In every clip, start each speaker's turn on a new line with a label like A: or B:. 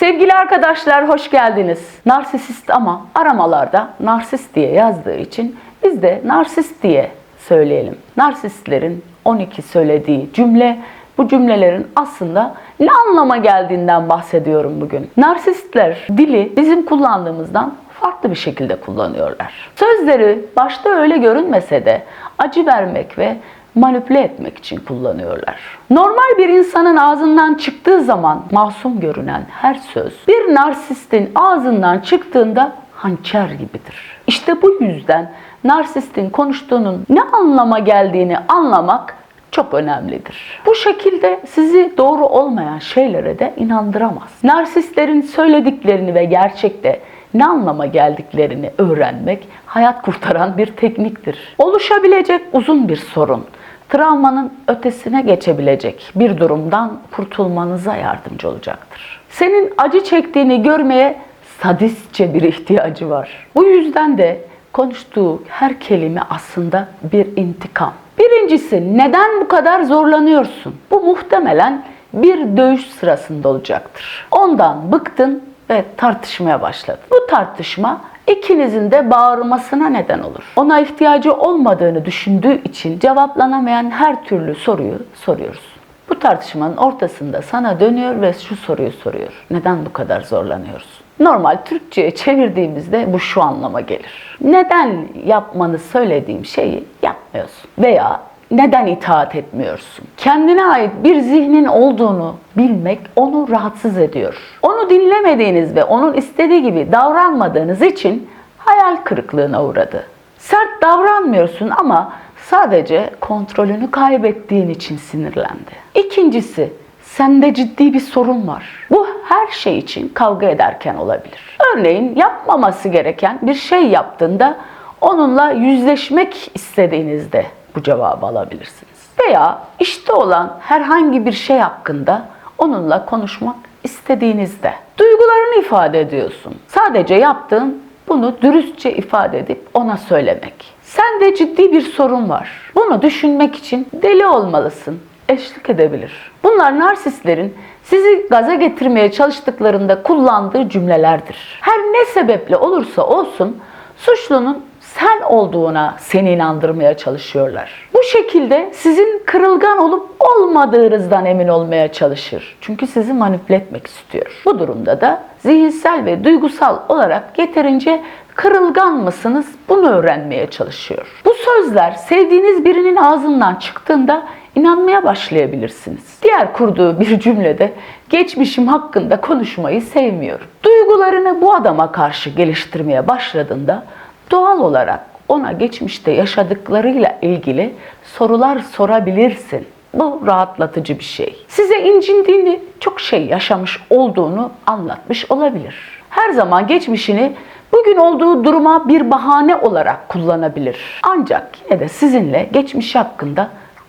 A: Sevgili arkadaşlar hoş geldiniz. Narsisist ama aramalarda narsist diye yazdığı için biz de narsist diye söyleyelim. Narsistlerin 12 söylediği cümle bu cümlelerin aslında ne anlama geldiğinden bahsediyorum bugün. Narsistler dili bizim kullandığımızdan farklı bir şekilde kullanıyorlar. Sözleri başta öyle görünmese de acı vermek ve manipüle etmek için kullanıyorlar. Normal bir insanın ağzından çıktığı zaman masum görünen her söz bir narsistin ağzından çıktığında hançer gibidir. İşte bu yüzden narsistin konuştuğunun ne anlama geldiğini anlamak çok önemlidir. Bu şekilde sizi doğru olmayan şeylere de inandıramaz. Narsistlerin söylediklerini ve gerçekte ne anlama geldiklerini öğrenmek hayat kurtaran bir tekniktir. Oluşabilecek uzun bir sorun, travmanın ötesine geçebilecek bir durumdan kurtulmanıza yardımcı olacaktır. Senin acı çektiğini görmeye sadistçe bir ihtiyacı var. Bu yüzden de konuştuğu her kelime aslında bir intikam. Birincisi neden bu kadar zorlanıyorsun? Bu muhtemelen bir dövüş sırasında olacaktır. Ondan bıktın ve tartışmaya başladın. Bu tartışma ikinizin de bağırmasına neden olur. Ona ihtiyacı olmadığını düşündüğü için cevaplanamayan her türlü soruyu soruyoruz. Bu tartışmanın ortasında sana dönüyor ve şu soruyu soruyor. Neden bu kadar zorlanıyorsun? Normal Türkçe'ye çevirdiğimizde bu şu anlama gelir. Neden yapmanı söylediğim şeyi yapmıyorsun? Veya neden itaat etmiyorsun? Kendine ait bir zihnin olduğunu bilmek onu rahatsız ediyor. Onu dinlemediğiniz ve onun istediği gibi davranmadığınız için hayal kırıklığına uğradı. Sert davranmıyorsun ama sadece kontrolünü kaybettiğin için sinirlendi. İkincisi, sende ciddi bir sorun var. Bu her şey için kavga ederken olabilir. Örneğin yapmaması gereken bir şey yaptığında onunla yüzleşmek istediğinizde bu cevabı alabilirsiniz. Veya işte olan herhangi bir şey hakkında onunla konuşmak istediğinizde duygularını ifade ediyorsun. Sadece yaptığın bunu dürüstçe ifade edip ona söylemek. Sende ciddi bir sorun var. Bunu düşünmek için deli olmalısın. Eşlik edebilir. Bunlar narsistlerin sizi gaza getirmeye çalıştıklarında kullandığı cümlelerdir. Her ne sebeple olursa olsun suçlunun sen olduğuna seni inandırmaya çalışıyorlar. Bu şekilde sizin kırılgan olup olmadığınızdan emin olmaya çalışır. Çünkü sizi manipüle etmek istiyor. Bu durumda da zihinsel ve duygusal olarak yeterince kırılgan mısınız bunu öğrenmeye çalışıyor. Bu sözler sevdiğiniz birinin ağzından çıktığında inanmaya başlayabilirsiniz. Diğer kurduğu bir cümlede geçmişim hakkında konuşmayı sevmiyorum. Duygularını bu adama karşı geliştirmeye başladığında doğal olarak ona geçmişte yaşadıklarıyla ilgili sorular sorabilirsin. Bu rahatlatıcı bir şey. Size incindiğini, çok şey yaşamış olduğunu anlatmış olabilir. Her zaman geçmişini bugün olduğu duruma bir bahane olarak kullanabilir. Ancak yine de sizinle geçmiş hakkında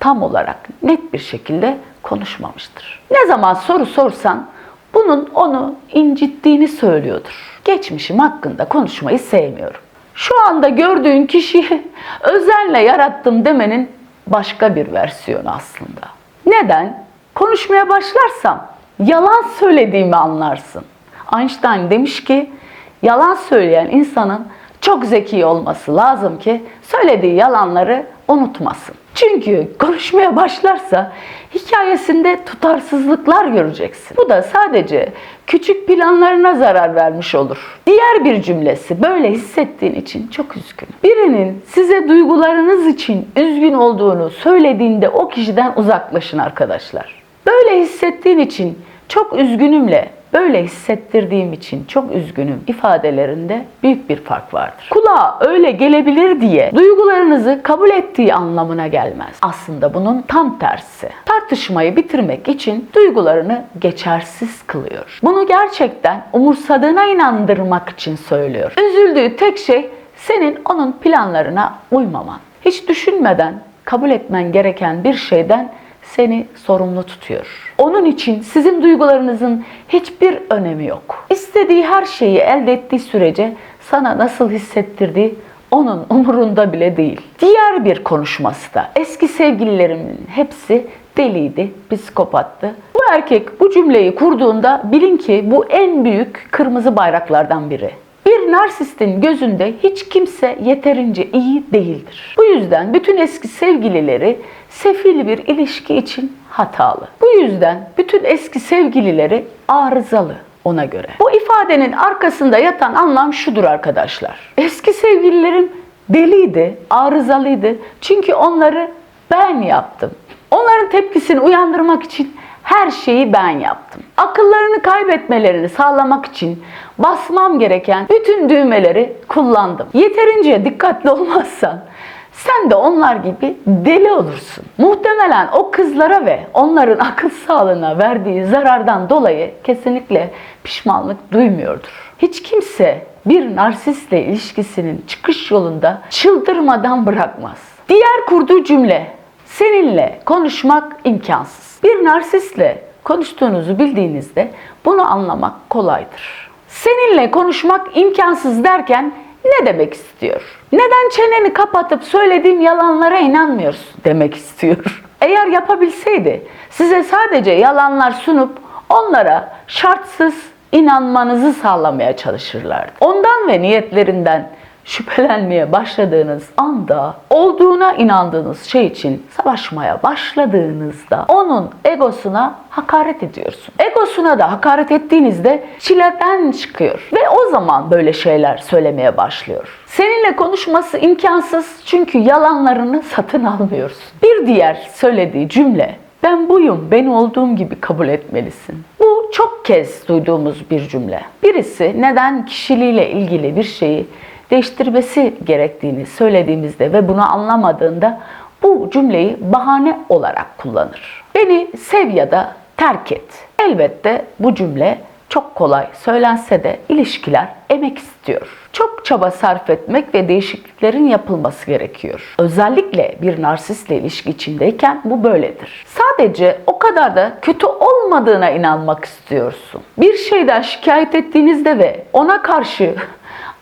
A: tam olarak net bir şekilde konuşmamıştır. Ne zaman soru sorsan bunun onu incittiğini söylüyordur. Geçmişim hakkında konuşmayı sevmiyorum. Şu anda gördüğün kişiyi özenle yarattım demenin başka bir versiyonu aslında. Neden? Konuşmaya başlarsam yalan söylediğimi anlarsın. Einstein demiş ki yalan söyleyen insanın çok zeki olması lazım ki söylediği yalanları unutmasın. Çünkü konuşmaya başlarsa hikayesinde tutarsızlıklar göreceksin. Bu da sadece küçük planlarına zarar vermiş olur. Diğer bir cümlesi böyle hissettiğin için çok üzgünüm. Birinin size duygularınız için üzgün olduğunu söylediğinde o kişiden uzaklaşın arkadaşlar. Böyle hissettiğin için çok üzgünümle böyle hissettirdiğim için çok üzgünüm ifadelerinde büyük bir fark vardır. Kulağa öyle gelebilir diye duygularınızı kabul ettiği anlamına gelmez. Aslında bunun tam tersi. Tartışmayı bitirmek için duygularını geçersiz kılıyor. Bunu gerçekten umursadığına inandırmak için söylüyor. Üzüldüğü tek şey senin onun planlarına uymaman. Hiç düşünmeden kabul etmen gereken bir şeyden seni sorumlu tutuyor. Onun için sizin duygularınızın hiçbir önemi yok. İstediği her şeyi elde ettiği sürece sana nasıl hissettirdiği onun umurunda bile değil. Diğer bir konuşması da eski sevgililerimin hepsi deliydi, psikopattı. Bu erkek bu cümleyi kurduğunda bilin ki bu en büyük kırmızı bayraklardan biri. Bir narsistin gözünde hiç kimse yeterince iyi değildir. Bu yüzden bütün eski sevgilileri sefil bir ilişki için hatalı. Bu yüzden bütün eski sevgilileri arızalı ona göre. Bu ifadenin arkasında yatan anlam şudur arkadaşlar. Eski sevgililerim deliydi, arızalıydı. Çünkü onları ben yaptım. Onların tepkisini uyandırmak için her şeyi ben yaptım. Akıllarını kaybetmelerini sağlamak için basmam gereken bütün düğmeleri kullandım. Yeterince dikkatli olmazsan sen de onlar gibi deli olursun. Muhtemelen o kızlara ve onların akıl sağlığına verdiği zarardan dolayı kesinlikle pişmanlık duymuyordur. Hiç kimse bir narsistle ilişkisinin çıkış yolunda çıldırmadan bırakmaz. Diğer kurduğu cümle seninle konuşmak imkansız. Bir narsistle konuştuğunuzu bildiğinizde bunu anlamak kolaydır. Seninle konuşmak imkansız derken ne demek istiyor? Neden çeneni kapatıp söylediğim yalanlara inanmıyorsun demek istiyor. Eğer yapabilseydi size sadece yalanlar sunup onlara şartsız inanmanızı sağlamaya çalışırlardı. Ondan ve niyetlerinden şüphelenmeye başladığınız anda olduğuna inandığınız şey için savaşmaya başladığınızda onun egosuna hakaret ediyorsun. Egosuna da hakaret ettiğinizde çileden çıkıyor ve o zaman böyle şeyler söylemeye başlıyor. Seninle konuşması imkansız çünkü yalanlarını satın almıyorsun. Bir diğer söylediği cümle ben buyum, ben olduğum gibi kabul etmelisin. Bu çok kez duyduğumuz bir cümle. Birisi neden kişiliğiyle ilgili bir şeyi değiştirmesi gerektiğini söylediğimizde ve bunu anlamadığında bu cümleyi bahane olarak kullanır. Beni sev ya da terk et. Elbette bu cümle çok kolay söylense de ilişkiler emek istiyor. Çok çaba sarf etmek ve değişikliklerin yapılması gerekiyor. Özellikle bir narsistle ilişki içindeyken bu böyledir. Sadece o kadar da kötü olmadığına inanmak istiyorsun. Bir şeyden şikayet ettiğinizde ve ona karşı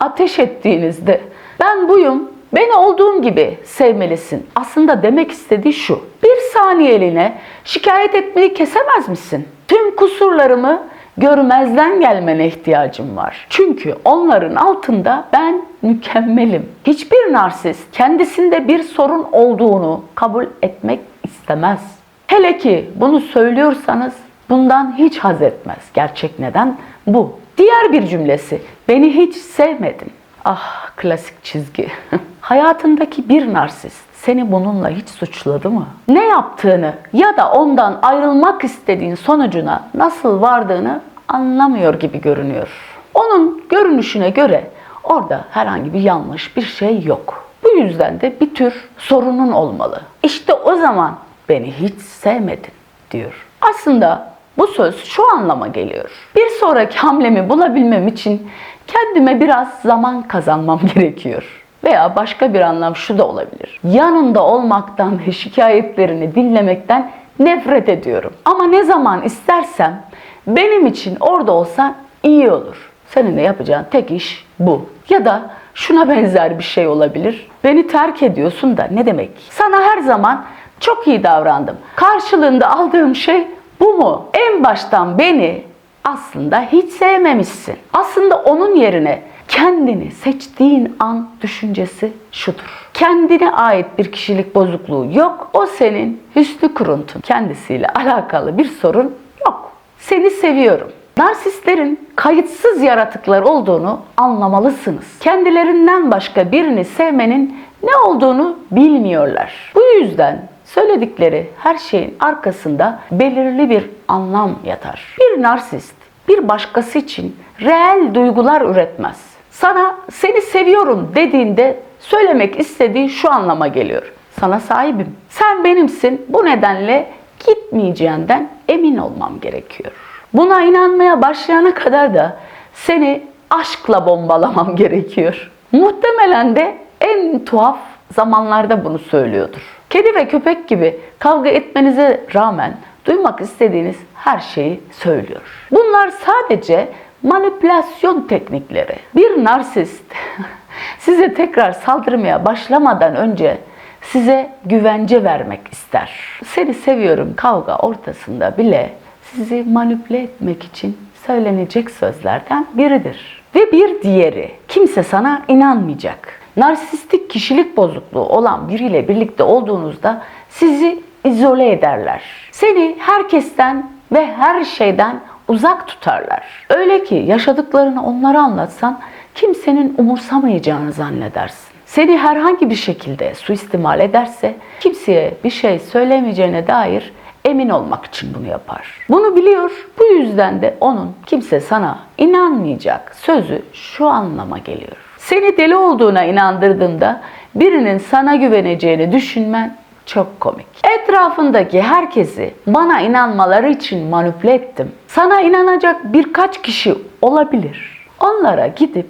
A: ateş ettiğinizde ben buyum, beni olduğum gibi sevmelisin. Aslında demek istediği şu. Bir saniyeliğine şikayet etmeyi kesemez misin? Tüm kusurlarımı görmezden gelmene ihtiyacım var. Çünkü onların altında ben mükemmelim. Hiçbir narsist kendisinde bir sorun olduğunu kabul etmek istemez. Hele ki bunu söylüyorsanız bundan hiç haz etmez. Gerçek neden bu. Diğer bir cümlesi, beni hiç sevmedin. Ah klasik çizgi. Hayatındaki bir narsist seni bununla hiç suçladı mı? Ne yaptığını ya da ondan ayrılmak istediğin sonucuna nasıl vardığını anlamıyor gibi görünüyor. Onun görünüşüne göre orada herhangi bir yanlış bir şey yok. Bu yüzden de bir tür sorunun olmalı. İşte o zaman beni hiç sevmedin diyor. Aslında bu söz şu anlama geliyor. Bir sonraki hamlemi bulabilmem için kendime biraz zaman kazanmam gerekiyor. Veya başka bir anlam şu da olabilir. Yanında olmaktan ve şikayetlerini dinlemekten nefret ediyorum. Ama ne zaman istersem benim için orada olsan iyi olur. Senin de yapacağın tek iş bu. Ya da şuna benzer bir şey olabilir. Beni terk ediyorsun da ne demek? Sana her zaman çok iyi davrandım. Karşılığında aldığım şey bu mu? En baştan beni aslında hiç sevmemişsin. Aslında onun yerine kendini seçtiğin an düşüncesi şudur. Kendine ait bir kişilik bozukluğu yok. O senin hüsnü kuruntun. Kendisiyle alakalı bir sorun yok. Seni seviyorum. Narsistlerin kayıtsız yaratıklar olduğunu anlamalısınız. Kendilerinden başka birini sevmenin ne olduğunu bilmiyorlar. Bu yüzden söyledikleri her şeyin arkasında belirli bir anlam yatar. Bir narsist bir başkası için reel duygular üretmez. Sana seni seviyorum dediğinde söylemek istediği şu anlama geliyor. Sana sahibim. Sen benimsin. Bu nedenle gitmeyeceğinden emin olmam gerekiyor. Buna inanmaya başlayana kadar da seni aşkla bombalamam gerekiyor. Muhtemelen de en tuhaf zamanlarda bunu söylüyordur. Kedi ve köpek gibi kavga etmenize rağmen duymak istediğiniz her şeyi söylüyor. Bunlar sadece manipülasyon teknikleri. Bir narsist size tekrar saldırmaya başlamadan önce size güvence vermek ister. Seni seviyorum kavga ortasında bile sizi manipüle etmek için söylenecek sözlerden biridir. Ve bir diğeri, kimse sana inanmayacak. Narsistik kişilik bozukluğu olan biriyle birlikte olduğunuzda sizi izole ederler. Seni herkesten ve her şeyden uzak tutarlar. Öyle ki yaşadıklarını onlara anlatsan kimsenin umursamayacağını zannedersin. Seni herhangi bir şekilde suistimal ederse kimseye bir şey söylemeyeceğine dair emin olmak için bunu yapar. Bunu biliyor. Bu yüzden de onun kimse sana inanmayacak sözü şu anlama geliyor. Seni deli olduğuna inandırdığında birinin sana güveneceğini düşünmen çok komik. Etrafındaki herkesi bana inanmaları için manipüle ettim. Sana inanacak birkaç kişi olabilir. Onlara gidip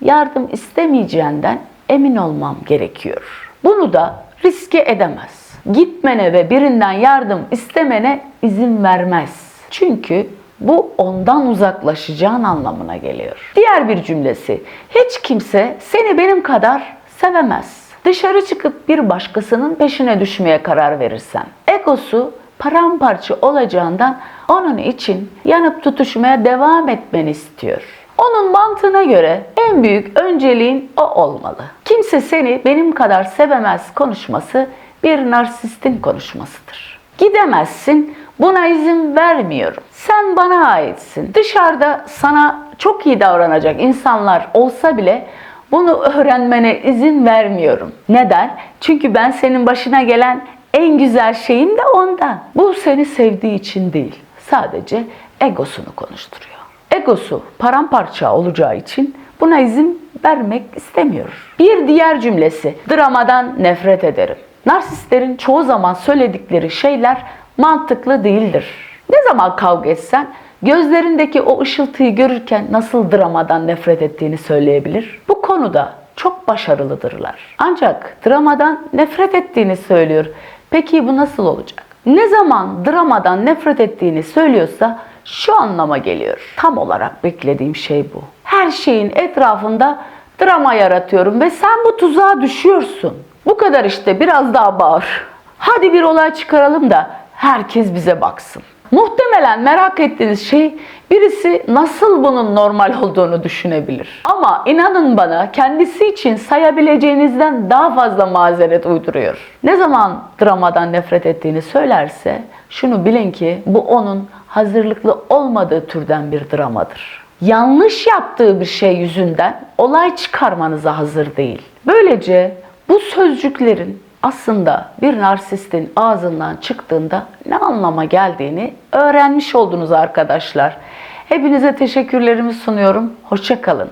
A: yardım istemeyeceğinden emin olmam gerekiyor. Bunu da riske edemez. Gitmene ve birinden yardım istemene izin vermez. Çünkü bu ondan uzaklaşacağın anlamına geliyor. Diğer bir cümlesi, hiç kimse seni benim kadar sevemez. Dışarı çıkıp bir başkasının peşine düşmeye karar verirsen, egosu paramparça olacağından onun için yanıp tutuşmaya devam etmeni istiyor. Onun mantığına göre en büyük önceliğin o olmalı. Kimse seni benim kadar sevemez konuşması bir narsistin konuşmasıdır. Gidemezsin, buna izin vermiyorum. Sen bana aitsin. Dışarıda sana çok iyi davranacak insanlar olsa bile bunu öğrenmene izin vermiyorum. Neden? Çünkü ben senin başına gelen en güzel şeyim de ondan. Bu seni sevdiği için değil. Sadece egosunu konuşturuyor. Egosu paramparça olacağı için buna izin vermek istemiyor. Bir diğer cümlesi, dramadan nefret ederim. Narsistlerin çoğu zaman söyledikleri şeyler mantıklı değildir. Ne zaman kavga etsen gözlerindeki o ışıltıyı görürken nasıl dramadan nefret ettiğini söyleyebilir. Bu konuda çok başarılıdırlar. Ancak dramadan nefret ettiğini söylüyor. Peki bu nasıl olacak? Ne zaman dramadan nefret ettiğini söylüyorsa şu anlama geliyor. Tam olarak beklediğim şey bu. Her şeyin etrafında drama yaratıyorum ve sen bu tuzağa düşüyorsun. Bu kadar işte biraz daha bağır. Hadi bir olay çıkaralım da herkes bize baksın. Muhtemelen merak ettiğiniz şey birisi nasıl bunun normal olduğunu düşünebilir. Ama inanın bana kendisi için sayabileceğinizden daha fazla mazeret uyduruyor. Ne zaman dramadan nefret ettiğini söylerse şunu bilin ki bu onun hazırlıklı olmadığı türden bir dramadır. Yanlış yaptığı bir şey yüzünden olay çıkarmanıza hazır değil. Böylece bu sözcüklerin aslında bir narsistin ağzından çıktığında ne anlama geldiğini öğrenmiş oldunuz arkadaşlar. Hepinize teşekkürlerimi sunuyorum. Hoşçakalın.